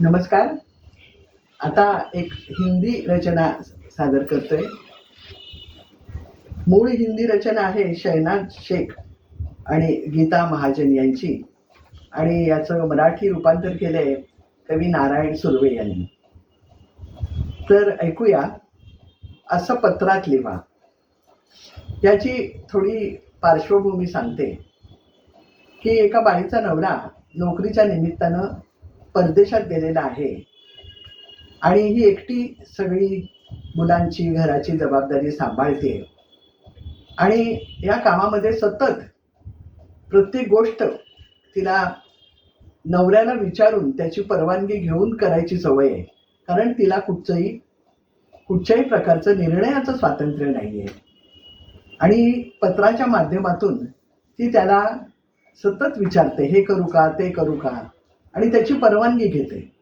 नमस्कार. आता एक हिंदी रचना सादर करतोय. मूळ हिंदी रचना आहे शैनाज शेख आणि गीता महाजन यांची. आणि याचं मराठी रूपांतर केलं आहे कवी नारायण सुर्वे यांनी. तर ऐकूया असं पत्रात लिहा याची थोडी पार्श्वभूमी सांगते. की एका बाईचा नवरा नोकरीच्या निमित्तानं परदेशात गेलेला आहे. आणि ही एकटी सगळी मुलांची घराची जबाबदारी सांभाळते. आणि या कामामध्ये सतत प्रत्येक गोष्ट तिला नवऱ्याला विचारून त्याची परवानगी घेऊन करायची सवय आहे. कारण तिला कुठचंही कुठच्याही प्रकारचं निर्णयाचं स्वातंत्र्य नाही आहे आणि पत्राच्या माध्यमातून ती त्याला सतत विचारते हे करू का? ते करू का? आणि त्याची परवानगी घेते.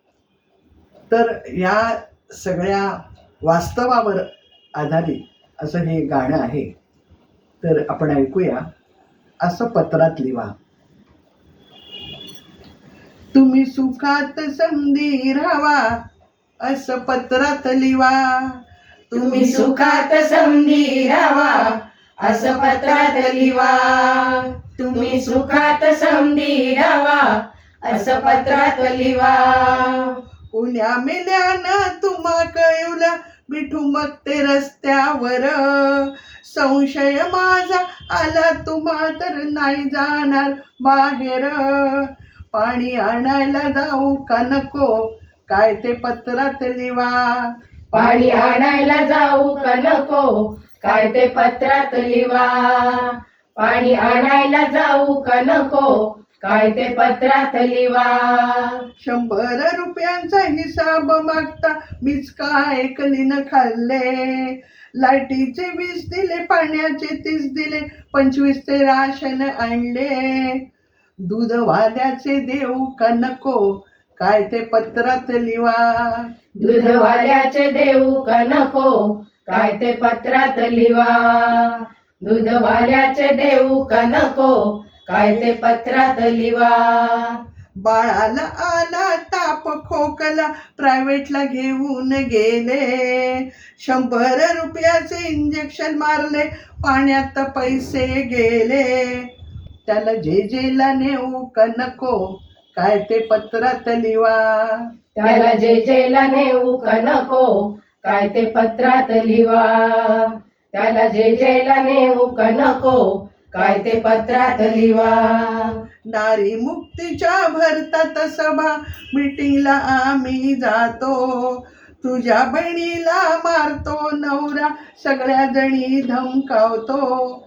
तर या सगळ्या वास्तवावर आधारित असं हे गाणं आहे. तर आपण ऐकूया असं पत्रात लिहा तुम्ही सुखात संधी राहावा असं पत्रात लिवा. तुम्ही सुखात समधी राहावा असं पत्रात लिवा. तुम्ही सुखात संधी राहावा असं पत्रात लिवा पुण्या मेल्यानं तुम्हा कळवला मिठू मग ते रस्त्यावर. संशय माझा आला तुम्हा तर नाही जाणार बाहेर. पाणी आणायला जाऊ का नको काय ते पत्रात लिवा. पाणी आणायला जाऊ का नको काय ते पत्रात लिवा. पाणी आणायला जाऊ का नको काय ते पत्रात लिवा. शंभर रुपयांचा हिसाब मागता मीच काय कलीन खाल्ले? लाईटीचे वीस दिले पाण्याचे तीस दिले पंचवीस ते राशन आणले. दूध वाद्याचे देऊ का नको काय ते पत्रात लिवा. दूधवाल्याचे देऊ का नको काय ते पत्रात लिवा. दूधवाल्याचे देऊ का नको काय ते पत्रात लिवा. बाळाला आला ताप खोकला प्रायव्हेटला घेऊन गेले. शंभर रुपयाचे इंजेक्शन मारले पाण्यात पैसे गेले. त्याला जे जेला नेऊ का नको काय ते पत्रात लिवा. त्याला जे जेला नेऊ का नको काय ते पत्रात लिवा. त्याला जे जेला नेऊ का नको काय ते पत्रात लिवा. नारी मुक्तीच्या भरतात सभा. मीटिंगला आम्ही जातो. तुझ्या बहिणीला मारतो नवरा. सगळ्या जणी धमकावतो.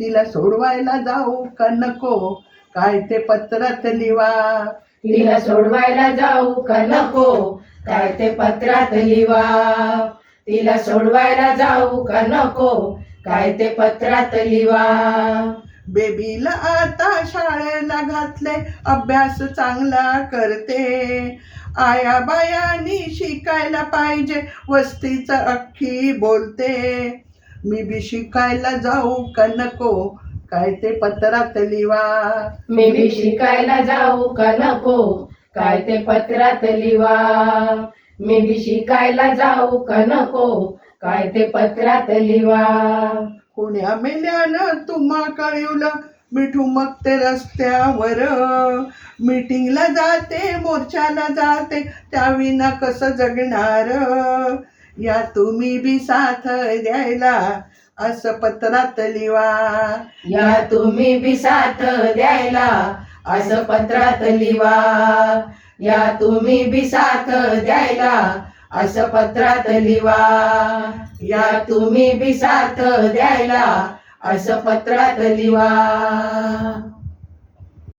तिला सोडवायला जाऊ का नको? काय ते पत्रात लिवा. तिला सोडवायला जाऊ का नको? काय ते पत्रात लिवा. तिला सोडवायला जाऊ का नको? काय ते पत्रात लिवा. बेबीला आता शाळेला घातले अभ्यास चांगला करते. आया बायानी शिकायला पाहिजे वस्तीच अख्खी बोलते. मी बी शिकायला जाऊ का नको काय ते पत्रात लिवा. मी बी शिकायला जाऊ का नको काय ते पत्रात लिवा. मी बी शिकायला जाऊ का नको काय ते पत्रात लिवा. पुण्या मेल्यानं तुम्हा कळवलं मिठू मग ते रस्त्यावर. मीटिंगला जाते मोर्चाला जाते त्याविना कसं जगणार? या तुम्ही बी साथ द्यायला असं पत्रात लिवा. या तुम्ही बी साथ द्यायला असं पत्रात लिवा. या तुम्ही बी साथ द्यायला असं पत्रात लिवा. या तुम्ही बी साथ द्यायला असं पत्रात लिवा.